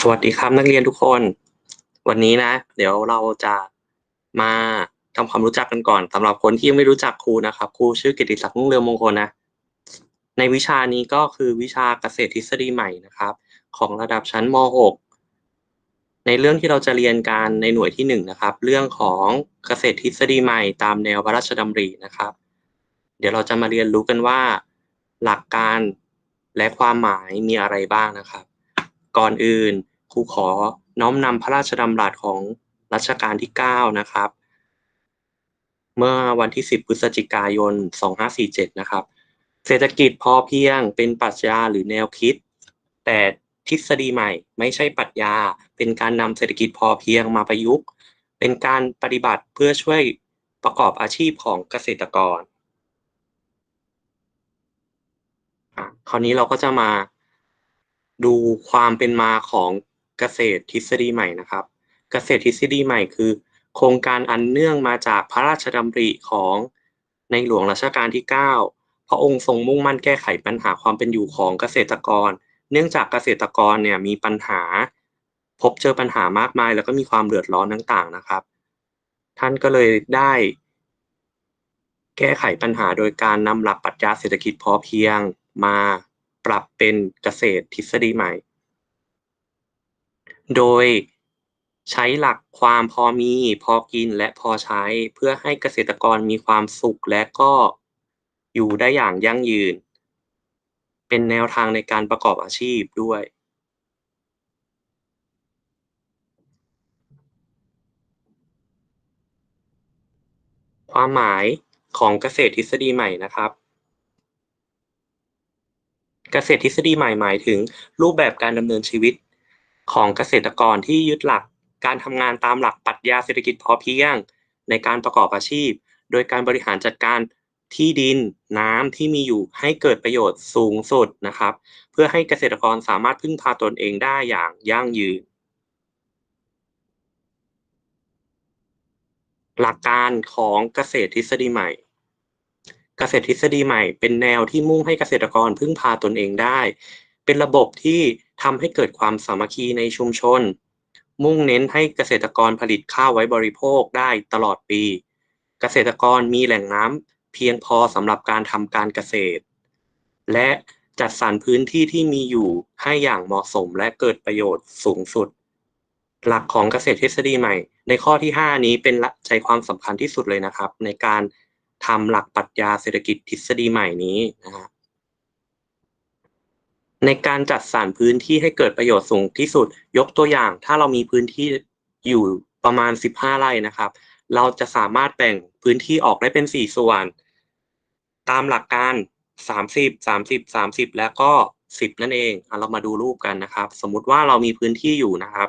สวัสดีครับนักเรียนทุกคน วันนี้นะ เดี๋ยวเราจะมาทำความรู้จักกันก่อนสำหรับคนที่ยังไม่รู้จักครูนะครับครูชื่อกิติศักดิ์รุ่งเรืองมงคลนะ ในวิชานี้ก็คือวิชาเกษตรทฤษฎีใหม่นะครับ ของระดับชั้นม .6 ในเรื่องที่เราจะเรียนการในหน่วยที่1นนะครับ เรื่องของเกษตรทฤษฎีใหม่ ตามแนวพระราชดำรินะครับ เดี๋ยวเราจะมาเรียนรู้กันว่า หลักการ และความหมายมีอะไรบ้างนะครับ ก่อนอื่นครูขอน้อมนำพระราชดำรัสของรัชกาลที่ 9 นะครับ เมื่อวันที่ 10 พฤศจิกายน 2547 นะครับ เศรษฐกิจพอเพียงเป็นปรัชญาหรือแนวคิด แต่ทฤษฎีใหม่ไม่ใช่ปรัชญา เป็นการนำเศรษฐกิจพอเพียงมาประยุกต์ เป็นการปฏิบัติเพื่อช่วยประกอบอาชีพของเกษตรกร คราวนี้เราก็จะมาดูความเป็นมาของเกษตรทฤษฎีใหม่นะครับ เกษตรทฤษฎีใหม่คือ โครงการอันเนื่องมาจากพระราชดำริของในหลวงรัชกาลที่ 9 พระองค์ทรงมุ่งมั่นแก้ไขปัญหาความเป็นอยู่ของเกษตรกร เนื่องจากเกษตรกรเนี่ยมีปัญหา พบเจอปัญหามากมาย แล้วก็มีความเดือดร้อนต่างๆนะครับ ท่านก็เลยได้ แก้ไขปัญหาโดยการนำหลักปรัชญาเศรษฐกิจพอเพียง มาปรับเป็นเกษตรทฤษฎีใหม่ โดยใช้หลักความพอมีพอกินและพอใช้เพื่อให้เกษตรกรมีความสุขและก็อยู่ได้อย่างยั่งยืน เป็นแนวทางในการประกอบอาชีพด้วย ความหมายของเกษตรทฤษฎีใหม่นะครับ เกษตรทฤษฎีใหม่หมายถึงรูปแบบการดำเนินชีวิตของเกษตรกรที่ยึดหลักการทำงานตามหลักปรัชญาเศรษฐกิจพอเพียง ในการประกอบอาชีพ โดยการบริหารจัดการที่ดินน้ำที่มีอยู่ให้เกิดประโยชน์สูงสุดนะครับ เพื่อให้เกษตรกรสามารถพึ่งพาตนเองได้อย่างยั่งยืน หลักการของเกษตรทฤษฎีใหม่ เกษตรทฤษฎีใหม่ เป็นแนวที่มุ่งให้เกษตรกรพึ่งพาตนเองได้ เป็นระบบที่ทำให้เกิดความสามัคคีในชุมชน มุ่งเน้นให้เกษตรกรผลิตข้าวไว้บริโภคได้ตลอดปี เกษตรกรมีแหล่งน้ำเพียงพอสำหรับการทำการเกษตร และจัดสรรพื้นที่ที่มีอยู่ให้อย่างเหมาะสมและเกิดประโยชน์สูงสุด หลักของเกษตรทฤษฎีใหม่ ในข้อที่ 5 นี้เป็นใจความสำคัญที่สุดเลยนะครับ ในการ ทำหลักปรัชญาเศรษฐกิจทฤษฎีใหม่นี้นะครับในการจัดสรรพื้นที่ให้เกิดประโยชน์สูงที่สุด ยกตัวอย่าง ถ้าเรามีพื้นที่อยู่ประมาณ 15 ไร่นะครับ เราจะสามารถแบ่งพื้นที่ออกได้เป็น 4 ส่วน ตามหลักการ 30 30 30 แล้วก็ 10 นั่นเองเรามาดูรูปกันนะครับ สมมุติว่าเรามีพื้นที่อยู่นะครับ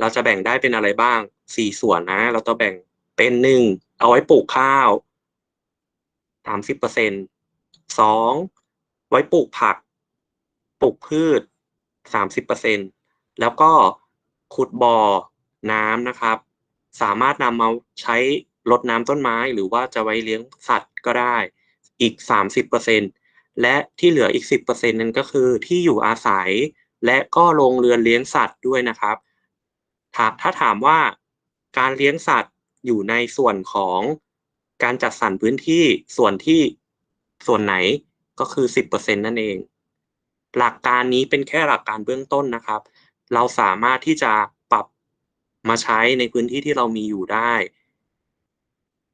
เราจะแบ่งได้เป็นอะไรบ้าง 4 ส่วนนะ เราจะแบ่งเป็น 1 เอาไว้ปลูกข้าว 30% 2ไว้ปลูกผัก ปลูกพืช30%แล้วก็ขุดบ่อน้ำนะครับ สามารถนำมาใช้รดน้ำต้นไม้หรือว่าจะไว้เลี้ยงสัตว์ก็ได้อีก 30%และที่เหลืออีก 10%นั้นก็คือที่อยู่อาศัย และก็โรงเรือนเลี้ยงสัตว์ด้วยนะครับ ถ้าถามว่าการเลี้ยงสัตว์อยู่ในส่วนของ การจัดสรรพื้นที่ส่วนที่ส่วนไหนก็คือ 10%นั่นเอง หลักการนี้เป็นแค่หลักการเบื้องต้นนะครับ เราสามารถที่จะปรับมาใช้ในพื้นที่ที่เรามีอยู่ได้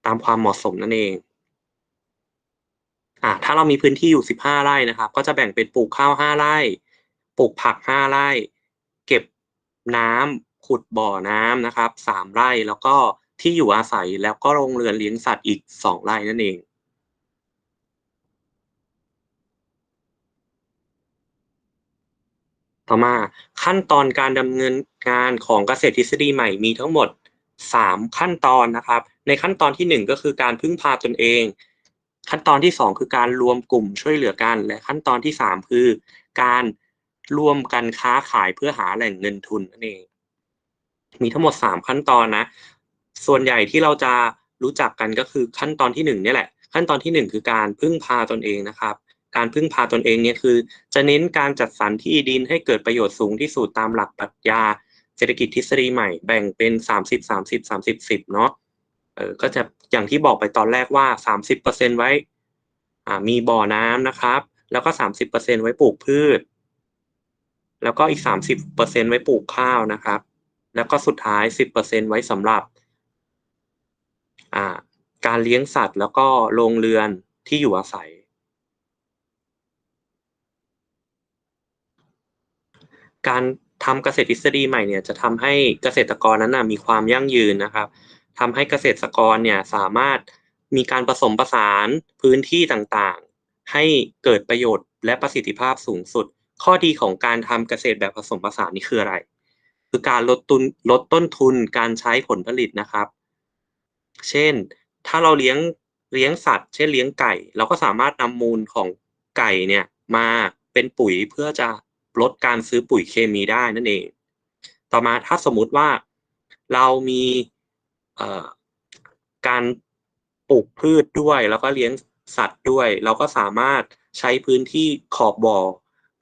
ตามความเหมาะสมนั่นเองอ่าถ้าเรามีพื้นที่อยู่ 15 ไร่นะครับ ก็จะแบ่งเป็นปลูกข้าว 5 ไร่ ปลูกผัก 5 ไร่ เก็บน้ำขุดบ่อน้ำนะครับ 3 ไร่แล้วก็ ที่อยู่อาศัยแล้วก็โรงเรือนเลี้ยงสัตว์อีก2ไร่นั่นเอง ต่อมาขั้นตอนการดำเนินงานของเกษตรทฤษฎีใหม่มีทั้งหมด 3 ขั้นตอนนะครับ ในขั้นตอนที่ 1 ก็คือการพึ่งพาตนเอง ขั้นตอนที่ 2 คือการรวมกลุ่มช่วยเหลือกัน และขั้นตอนที่ 3 คือการร่วมกันค้าขายเพื่อหาแหล่งเงินทุนนั่นเองมีทั้งหมด 3 ขั้นตอนนะ ส่วนใหญ่ที่เราจะรู้จักกันก็คือขั้นตอนที่1นี่แหละ ขั้นตอนที่ 1 คือการพึ่งพาตนเองนะครับ การพึ่งพาตนเองเนี่ยคือ จะเน้นการจัดสรรที่ดินให้เกิดประโยชน์สูงที่สุดตามหลักปรัชญาเศรษฐกิจทฤษฎีใหม่แบ่งเป็นสามสิบสามสิบสามสิบสิบเนาะเออก็จะอย่างที่บอกไปตอนแรกว่าสามสิบเปอร์เซ็นไว้อ่ามีบ่อน้ำนะครับ แล้วก็สามสิบเปอร์เซ็นไว้ปลูกพืช แล้วก็อีกสามสิบเปอร์เซ็นไว้ปลูกข้าวนะครับ แล้วก็สุดท้ายสิบเปอร์เซ็นไว้สำหรับ การเลี้ยงสัตว์ แล้วก็โรงเรือนที่อยู่อาศัย การทำเกษตรทฤษฎีใหม่เนี่ยจะทำให้เกษตรกรนั้นนะมีความยั่งยืนนะครับทำให้เกษตรกรเนี่ยสามารถมีการผสมผสานพื้นที่ต่างๆ ให้เกิดประโยชน์และประสิทธิภาพสูงสุด ข้อดีของการทำเกษตรแบบผสมผสานนี่คืออะไร คือการลดต้นลดต้นทุนการใช้ผลผลิตนะครับ เช่น ถ้าเราเลี้ยงเลี้ยงสัตว์ เช่นเลี้ยงไก่ เราก็สามารถนำมูลของไก่เนี่ยมาเป็นปุ๋ยเพื่อจะลดการซื้อปุ๋ยเคมีได้นั่นเอง ต่อมาถ้าสมมุติว่าเรามีการปลูกพืชด้วยแล้วก็เลี้ยงสัตว์ด้วย เราก็สามารถใช้พื้นที่ขอบบ่อ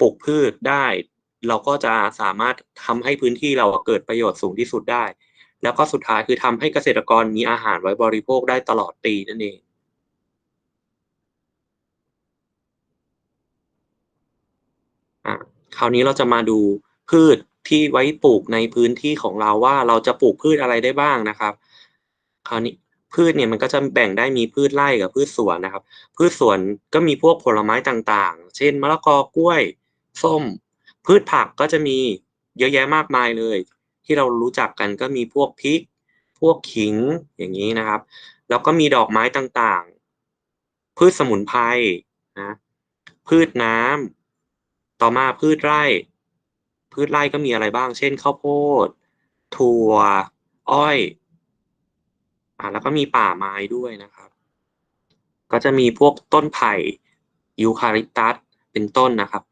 ปลูกพืชได้ เราก็จะสามารถทำให้พื้นที่เราเกิดประโยชน์สูงที่สุดได้ แล้วก็สุดท้ายคือทำให้เกษตรกรมีอาหารไว้บริโภคได้ตลอดปีนั่นเองคราวนี้เราจะมาดูพืชที่ไว้ปลูกในพื้นที่ของเราว่าเราจะปลูกพืชอะไรได้บ้างนะครับ คราวนี้พืชเนี่ยมันก็จะแบ่งได้มีพืชไร่กับพืชสวนนะครับ พืชสวนก็มีพวกผลไม้ต่างๆ เช่น มะละกอกล้วย ส้ม พืชผักก็จะมีเยอะแยะมากมายเลย ที่เรารู้จักกันก็มีพวกพริก พวกขิงอย่างนี้นะครับ แล้วก็มีดอกไม้ต่างๆ พืชสมุนไพรนะพืชน้ำต่อมาพืชไร่ พืชไร่ก็มีอะไรบ้าง เช่นข้าวโพด ถั่ว อ้อยอ่าแล้วก็มีป่าไม้ด้วยนะครับ ก็จะมีพวกต้นไผ่ยูคาลิปตัสเป็นต้นนะครับ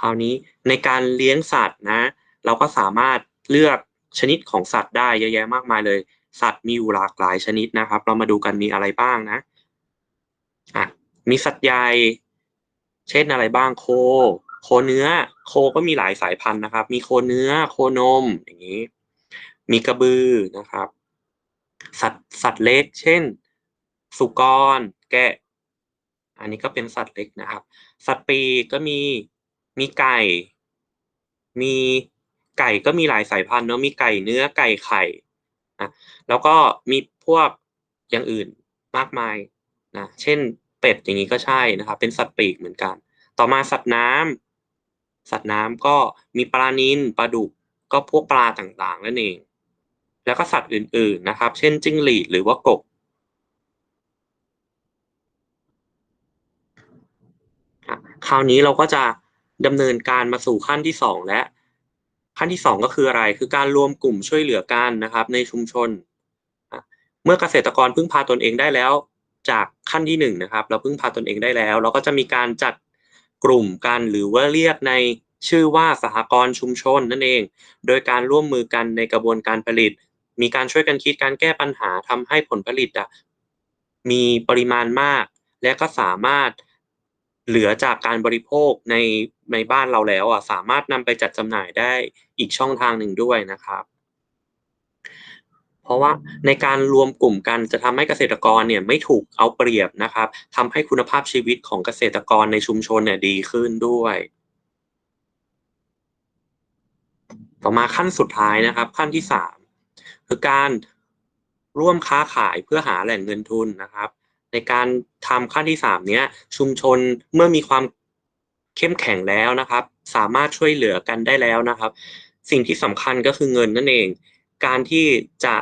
คราวนี้ในการเลี้ยงสัตว์นะ เราก็สามารถเลือกชนิดของสัตว์ได้เยอะแยะมากมายเลย สัตว์มีอยู่หลากหลายชนิดนะครับ เรามาดูกันมีอะไรบ้างนะอะมีสัตว์ใหญ่เช่นอะไรบ้างโค โคเนื้อ โคก็มีหลายสายพันธุ์นะครับ มีโคเนื้อ โคนมอย่างนี้ มีกระบือนะครับ สัตว์สัตว์เล็ก เช่น สุกร แกะ อันนี้ก็เป็นสัตว์เล็กนะครับ สัตว์ปีก็มีมีไก่ มี ไก่ก็มีหลายสายพันธุ์เนาะมีไก่เนื้อไก่ไข่นะแล้วก็มีพวกอย่างอื่นมากมายนะเช่นเป็ดอย่างนี้ก็ใช่นะครับ เป็นสัตว์ปีกเหมือนกัน ต่อมาสัตว์น้ำสัตว์น้ำก็มีปลานิลปลาดุกก็พวกปลาต่างๆนั่นเอง แล้วก็สัตว์อื่น ๆนะครับ เช่นจิ้งหรีดหรือว่ากบคราวนี้เราก็จะดำเนินการมาสู่ขั้นที่สองและ ขั้นที่สองก็คืออะไร คือการรวมกลุ่มช่วยเหลือกันนะครับ ในชุมชน เมื่อเกษตรกรพึ่งพาตนเองได้แล้ว จากขั้นที่หนึ่งนะครับ เราพึ่งพาตนเองได้แล้ว เราก็จะมีการจัดกลุ่มกันหรือว่าเรียกในชื่อว่าสหกรณ์ชุมชนนั่นเอง โดยการร่วมมือกันในกระบวนการผลิต มีการช่วยกันคิดการแก้ปัญหาทำให้ผลผลิตอะมีปริมาณมาก และก็สามารถ เหลือจากการบริโภคในในบ้านเราแล้วอะสามารถนำไปจัดจำหน่ายได้อีกช่องทางหนึ่งด้วยนะครับ เพราะว่าในการรวมกลุ่มกันจะทำให้เกษตรกรเนี่ยไม่ถูกเอาเปรียบนะครับทำให้คุณภาพชีวิตของเกษตรกรในชุมชนเนี่ยดีขึ้นด้วยต่อมาขั้นสุดท้ายนะครับ ขั้นที่สามคือการร่วมค้าขายเพื่อหาแหล่งเงินทุนนะครับ ในการทำขั้นที่สามเนี้ยชุมชนเมื่อมีความเข้มแข็งแล้วนะครับ สามารถช่วยเหลือกันได้แล้วนะครับ สิ่งที่สำคัญก็คือเงินนั่นเอง การที่จะ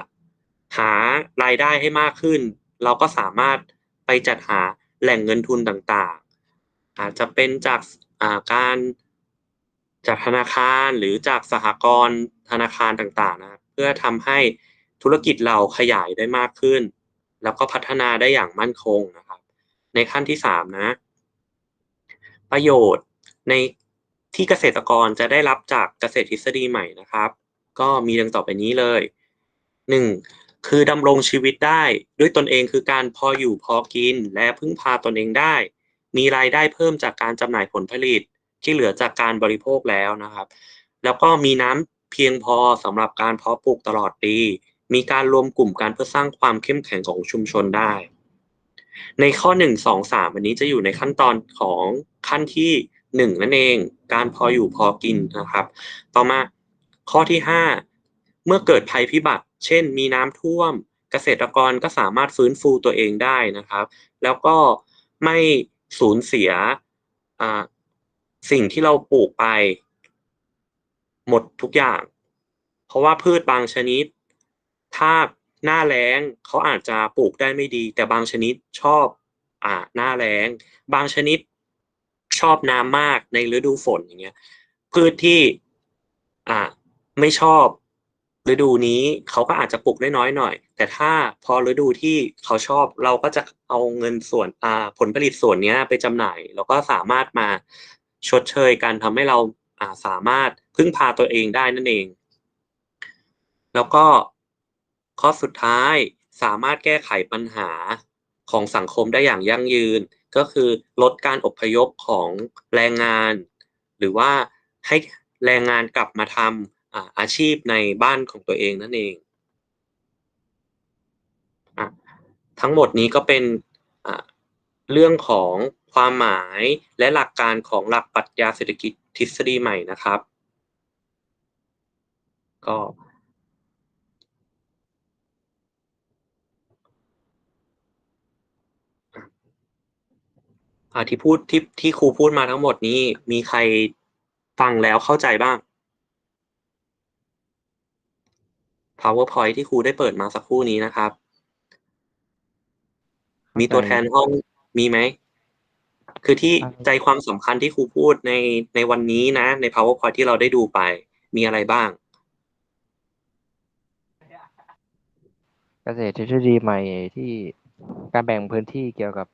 หารายได้ให้มากขึ้น เราก็สามารถไปจัดหาแหล่งเงินทุนต่างๆ อาจจะเป็นจากการจากธนาคารหรือจากสหกรณ์ธนาคารต่างๆนะครับเพื่อทำให้ธุรกิจเราขยายได้มากขึ้น แล้วก็พัฒนาได้อย่างมั่นคงนะครับ ในขั้นที่สามนะ ประโยชน์ในที่เกษตรกรจะได้รับจากเกษตรทฤษฎีใหม่นะครับ ก็มีดังต่อไปนี้เลยหนึ่งคือดำรงชีวิตได้ด้วยตนเองคือการพออยู่พอกินและพึ่งพาตนเองได้ มีรายได้เพิ่มจากการจำหน่ายผลผลิตที่เหลือจากการบริโภคแล้วนะครับ แล้วก็มีน้ำเพียงพอสำหรับการเพาะปลูกตลอดปี มีการรวมกลุ่มกันเพื่อสร้างความเข้มแข็งของชุมชนได้ ในข้อหนึ่งสองสามอันนี้จะอยู่ในขั้นตอนของขั้นที่หนึ่งนั่นเอง การพออยู่พอกินนะครับ ต่อมาข้อที่ห้าเมื่อเกิดภัยพิบัติ เช่น มีน้ำท่วม เกษตรกรก็สามารถฟื้นฟูตัวเองได้นะครับ แล้วก็ไม่สูญเสียสิ่งที่เราปลูกไป หมดทุกอย่าง เพราะว่าพืชบางชนิด ถ้าหน้าแล้งเขาอาจจะปลูกได้ไม่ดี แต่บางชนิดชอบอ่าหน้าแล้ง บางชนิดชอบน้ำมากในฤดูฝนอย่างเงี้ยพืชที่อ่าไม่ชอบฤดูนี้เขาก็อาจจะปลูกได้น้อยหน่อย แต่ถ้าพอฤดูที่เขาชอบเราก็จะเอาเงินส่วนอ่าผลผลิตส่วนนี้ไปจำหน่าย แล้วก็สามารถมาชดเชยกันทำให้เราอ่าสามารถพึ่งพาตัวเองได้นั่นเอง แล้วก็ ข้อสุดท้ายสามารถแก้ไขปัญหาของสังคมได้อย่างยั่งยืน ก็คือลดการอพยพของแรงงาน หรือว่าให้แรงงานกลับมาทำอาชีพในบ้านของตัวเองนั่นเองอทั้งหมดนี้ก็เป็นเรื่องของความหมายและหลักการของหลักปรัชญาเศรษฐกิจทฤษฎีใหม่นะครับ ก็ อ่าที่พูดที่ที่ครูพูดมาทั้งหมดนี้ มีใครฟังแล้วเข้าใจบ้าง PowerPoint ที่ครูได้เปิดมาสักครู่นี้นะครับ มีตัวแทนห้องมีไหม คือที่ใจความสำคัญที่ครูพูดในในวันนี้นะ ใน PowerPoint ที่เราได้ดูไป มีอะไรบ้าง เกษตรทฤษฎีใหม่ที่การแบ่งพื้นที่เกี่ยวกับ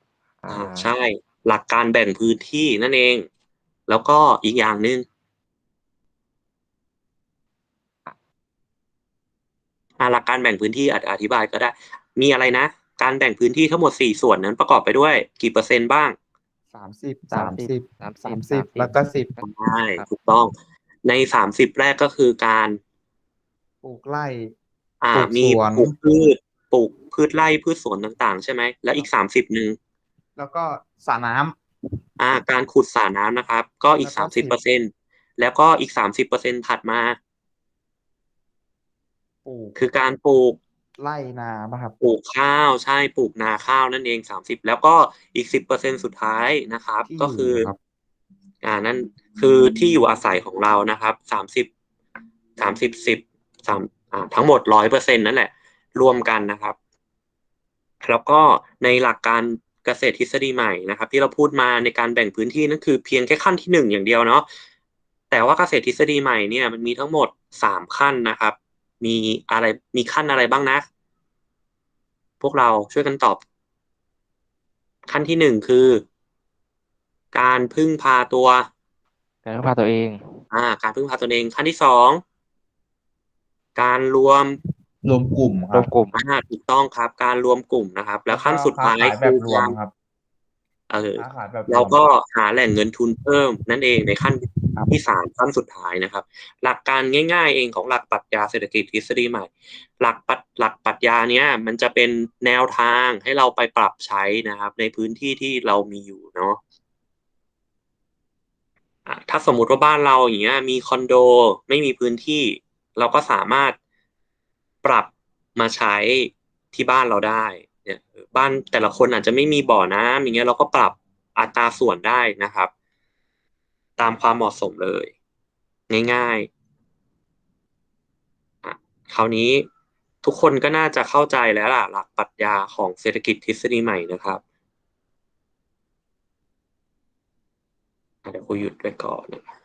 อ่าใช่ หลักการแบ่งพื้นที่นั่นเอง แล้วก็อีกอย่างหนึ่งหลักการแบ่งพื้นที่อธิบายก็ได้ มีอะไรนะ การแบ่งพื้นที่ทั้งหมดสี่ส่วนนั้นประกอบไปด้วย กี่เปอร์เซ็นต์บ้างสามสิบสามสิบสามสามสิสิบบแล้วก็สิบใช่ถูกต้อง ในสามสิบแรกก็คือการปลูกไร่อ่าปลูกมีสวนปลูกพืชปลูกพืชไร่พืชสวนต่าง ๆ ใช่ไหม แล้วอีกสามสิบหนึ่ง แล้วก็สระน้ำอ่าการขุดสระน้ำนะครับ ก็อีกแล้วก็สามสิบเปอร์เซ็นแล้วก็อีกสามสิบเปอร์เซ็นถัดมา ปลูกคือการปลูก ไร่นาป่ะครับ ปลูกข้าวใช่ปลูกนาข้าวนั่นเองสามสิบแล้วก็อีกสิบเปอร์เซ็นสุดท้ายนะครับ ที่ก็คืออยู่ครับ อ่านั่นคือที่อยู่อาศัยของเรานะครับสามสิบสามสิบสิบสามอ่าทั้งหมดร้อยเปอร์เซ็นนั่นแหละ รวมกันนะครับ แล้วก็ในหลักการ เกษตรทฤษฎีใหม่นะครับ ที่เราพูดมาในการแบ่งพื้นที่นั่นคือเพียงแค่ขั้นที่หนึ่งอย่างเดียวเนาะแต่ว่าเกษตรทฤษฎีใหม่เนี่ยมันมีทั้งหมดสามขั้นนะครับ มีอะไรมีขั้นอะไรบ้างนะ พวกเราช่วยกันตอบ ขั้นที่หนึ่งคือ การพึ่งพาตัว การพึ่งพาตัวเอง อ่า การพึ่งพาตนเองขั้นที่สองการรวม รวมกลุ่มครรัวบมกลุ่มอ่าถูกต้องครับ การรวมกลุ่มนะครับ แล้วขั้นสุดท้ายค้ขแบบคือรวกามรครับเออค้าขายแบบวมเราก็หาแหล่งเงินทุนเพิ่มนั่นเองในขั้นครับที่สามขั้นสุดท้ายนะครับ หลักการง่าย ๆ เองของหลักปรัชญาเศรษฐกิจทฤษฎีใหม่ หลักปัหลักปรัชญาเนี้ยมันจะเป็นแนวทางให้เราไปปรับใช้นะครับ ในพื้นที่ที่เรามีอยู่เนาะอะถ้าสมมุติว่าบ้านเราอย่างเงี้ยมีคอนโดไม่มีพื้นที่ เราก็สามารถ ปรับมาใช้ที่บ้านเราได้เนี่ยบ้านแต่ละคนอาจจะไม่มีบ่อน้ำอย่างเงี้ยเราก็ปรับอัตราส่วนได้นะครับ ตามความเหมาะสมเลย ง่ายๆคราวนี้ทุกคนก็น่าจะเข้าใจแล้วล่ะ หลักปรัชญาของเศรษฐกิจทฤษฎีใหม่นะครับเดี๋ยวครูหยุดไว้ก่อนนะ